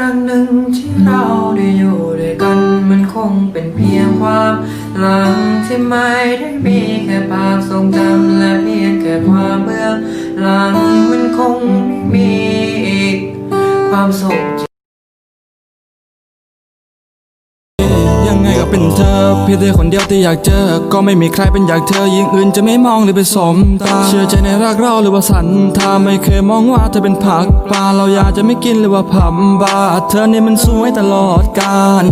รั้งหนึ่งที่เราได้อยู่ด้วยกัน มันคงเป็นเพียงความหลังที่ไม่ได้มีแค่ภาพทรงจำและเพียงแค่ความเบื่อหลังมันคงไม่มีอีกความสุข ยังไงก็เป็นเธอเพียงแต่คนเดียวที่อยากเจอ ก็ไม่มีใครเป็นอยากเธอยิ่งอื่นจะไม่มองหรือไปสมตา เชื่อใจในรักเราหรือว่าสันทาไม่เคยมองว่าเธอเป็นผักปลาเราอยากจะไม่กินหรือว่าผับบาเธอเนี่ยมันสวยตลอดกาล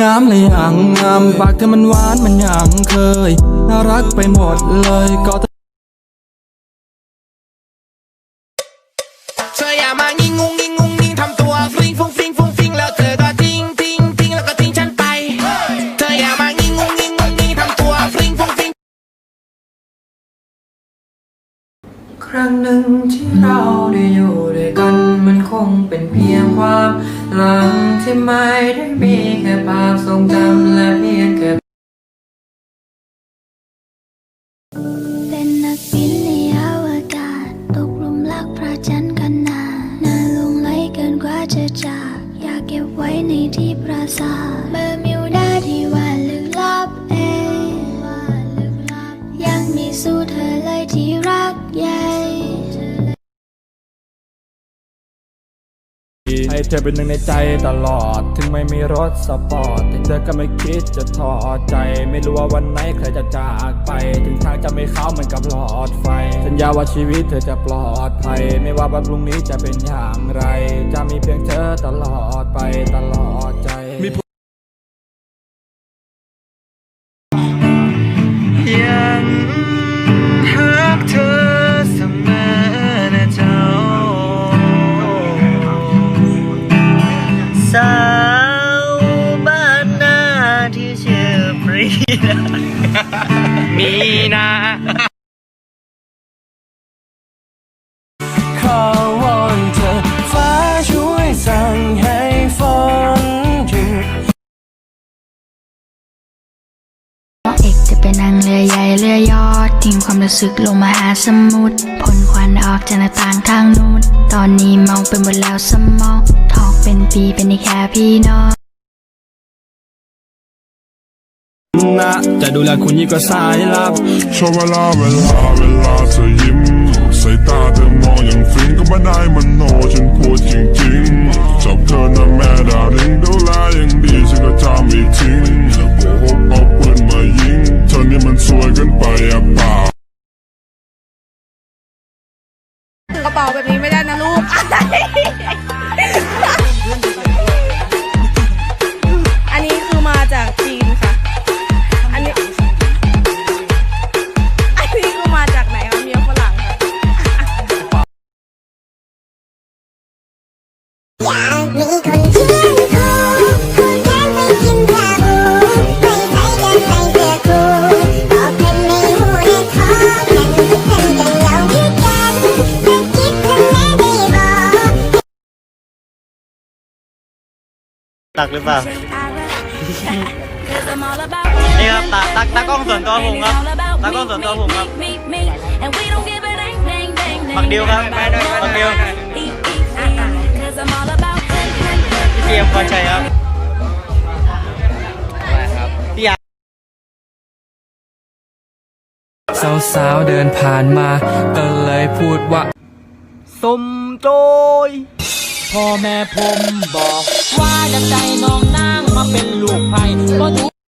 งามเลยอย่างงามปากเธอมันหวานมันอย่างเคยน่ารักไปหมดเลยก็เธ นึ่งที่เราได้อยู่ด้วยกันมันคงเป็นเพียงความหลังที่ไม่ได้มีแค่ภาพทรงจำและเพียงแค่เป็นนักบินในอวกาศตกหลุมรักพระจันทร์กันนานน่าหลงไหลเกินกว่าจะจากอยากเก็บไว้ในที่ปราสาทเบอร์มิวดาที่ว่าลึกลับเองยังมีสู้เธอเลยที่รักใให้เธอเป็นหนึ่งในใจตลอด ถึงไม่มีรถสปอร์ตแต่เธอก็ไม่คิดจะทอดใจ ไม่รู้ว่าวันไหนใครจะจากไป ถึงทางจะไม่เข้าเหมือนกับหลอดไฟ สัญญาว่าชีวิตเธอจะปลอดภัย ไม่ว่าวันพรุ่งนี้จะเป็นอย่างไร จะมีเพียงเธอตลอดไปตลอด มีนาขอวอนเธอฟ้าช่วยสั่งให้ฝนหยุดเอกจะเป็นนางเรือใหญ่เรือยอดทิ้งความรู้สึกลงมาหาสมุทรพ่นควันออกจากหน้าต่างทางนู้นตอนนี้เมองไปหมดแล้วสมองทอกเป็นปีเป็นได้แค่พี่น้อง นะจะดูแลคุณยิ่งกว่าสายลับชอบเวลาเวลาเวลาเธอยิ้มสายตาเธอมองอย่างฟินก็ไม่ได้มันโนฉันพูดจริงๆชอบเธอนะแม่ดาริงดูแลอย่างดีฉันก็จะไม่ทิ้งโกหกเอาปืนมายิงเธอนี่มันสวยเกินไปอะเปล่ากระเป๋าแบบนี้ไม่ได้นะลูก ตักหรือเปล่า นี่ครับตาตักตากล้องส่วนตัวผมครับตากล้องส่วนตัวผมครับ บักดิวครับบักดิว เทียมพรชัยครับพี่ยาสาวๆเดินผ่านมา ก็เลยพูดว่า สมโจยพ่อแม่ผมบอก ว่าจะใจน้องนางมาเป็นลูกไผ่ก็ดู